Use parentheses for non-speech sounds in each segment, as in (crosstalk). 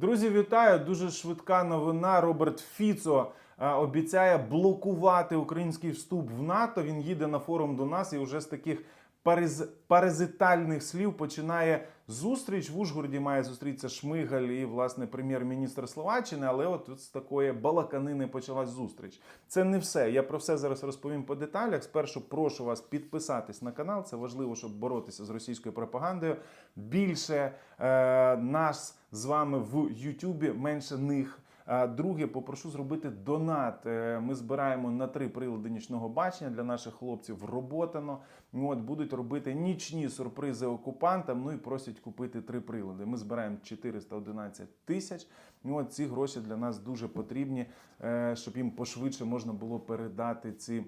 Друзі, вітаю! Дуже швидка новина. Роберт Фіцо е, обіцяє блокувати український вступ в НАТО. Він їде на форум до нас і вже з таких параз... паразитальних слів починає зустріч. В Ужгороді має зустрітися Шмигаль і власне прем'єр-міністр Словаччини. Але от з такої балаканини почалась зустріч. Це не все. Я про все зараз розповім по деталях. Спершу прошу вас підписатись на канал. Це важливо, щоб боротися з російською пропагандою. Більше е, нас з вами в Ютубі, менше них. Друге, попрошу зробити донат. Е, Ми збираємо на три прилади нічного бачення для наших хлопців. Роботано. От будуть робити нічні сюрпризи окупантам. Ну і просять купити три прилади. Ми збираємо 411 тисяч. От ці гроші для нас дуже потрібні, е, щоб їм пошвидше можна було передати ці.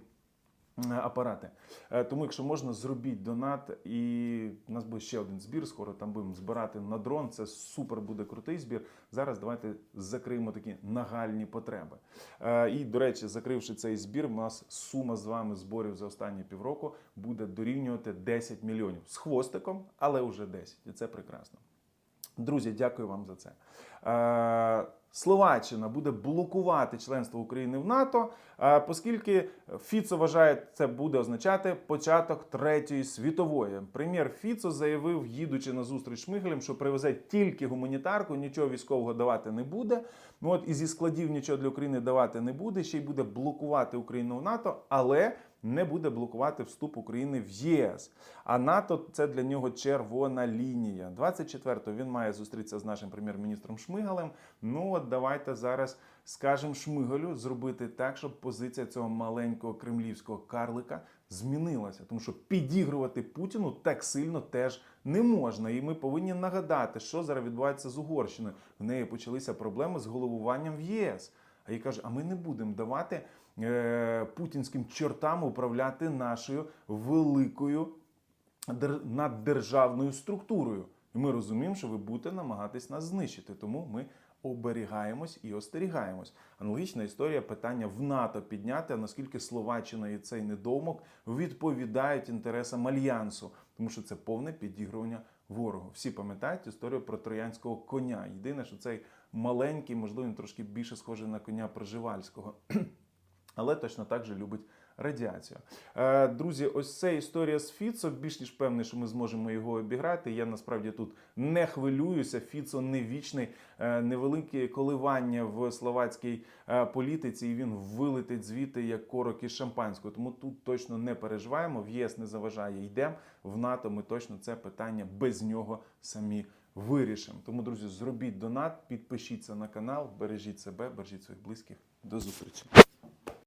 Е, Апарати. Е, Тому, якщо можна, зробіть донат, і у нас буде ще один збір. Скоро там будемо збирати на дрон. Це супер буде крутий збір. Зараз давайте закриємо такі нагальні потреби. Е, І, до речі, закривши цей збір, у нас сума з вами зборів за останні півроку буде дорівнювати 10 мільйонів з хвостиком, але вже 10. І це прекрасно. Друзі, дякую вам за це. Словаччина буде блокувати членство України в НАТО, е, оскільки Фіцо вважає, це буде означати початок третьої світової. Прем'єр Фіцо заявив, їдучи на зустріч з що привезе тільки гуманітарку, нічого військового давати не буде. Ну от і зі складів нічого для України давати не буде. Ще й буде блокувати Україну в НАТО, але не буде блокувати вступ України в ЄС. А НАТО це для нього червона лінія. 24-го він має зустрітися з нашим прем'єр-міністром Шмигалем. Ну от давайте зараз скажемо Шмигалю зробити так, щоб позиція цього маленького кремлівського карлика змінилася. Тому що підігрувати Путіну так сильно теж не можна. І ми повинні нагадати, що зараз відбувається з Угорщиною. В неї почалися проблеми з головуванням в ЄС. А їй каже, а ми не будемо давати е, путінським чортам управляти нашою великою дер- наддержавною структурою. І ми розуміємо, що ви будете намагатись нас знищити. Тому ми оберігаємось і остерігаємось. Аналогічна історія питання в НАТО підняти, а наскільки Словаччина і цей недоумок відповідають інтересам альянсу, тому що це повне підігрування ворогу. Всі пам'ятають історію про троянського коня. Єдине, що цей маленький, можливо, він трошки більше схожий на коня Пржевальського (clears throat) але точно так же любить радіацію. Е, друзі, ось ця історія з Фіцо. Більш ніж певний, що ми зможемо його обіграти. Я насправді тут не хвилююся. Фіцо не вічний, е, невеликі коливання в словацькій е, політиці, і він вилетить звідти як корок із шампанського. Тому тут точно не переживаємо. В ЄС не заважає. Йдемо в НАТО. Ми точно це питання без нього самі. Вирішимо. Тому, друзі, зробіть донат, підпишіться на канал, бережіть себе, бережіть своїх близьких. До зустрічі.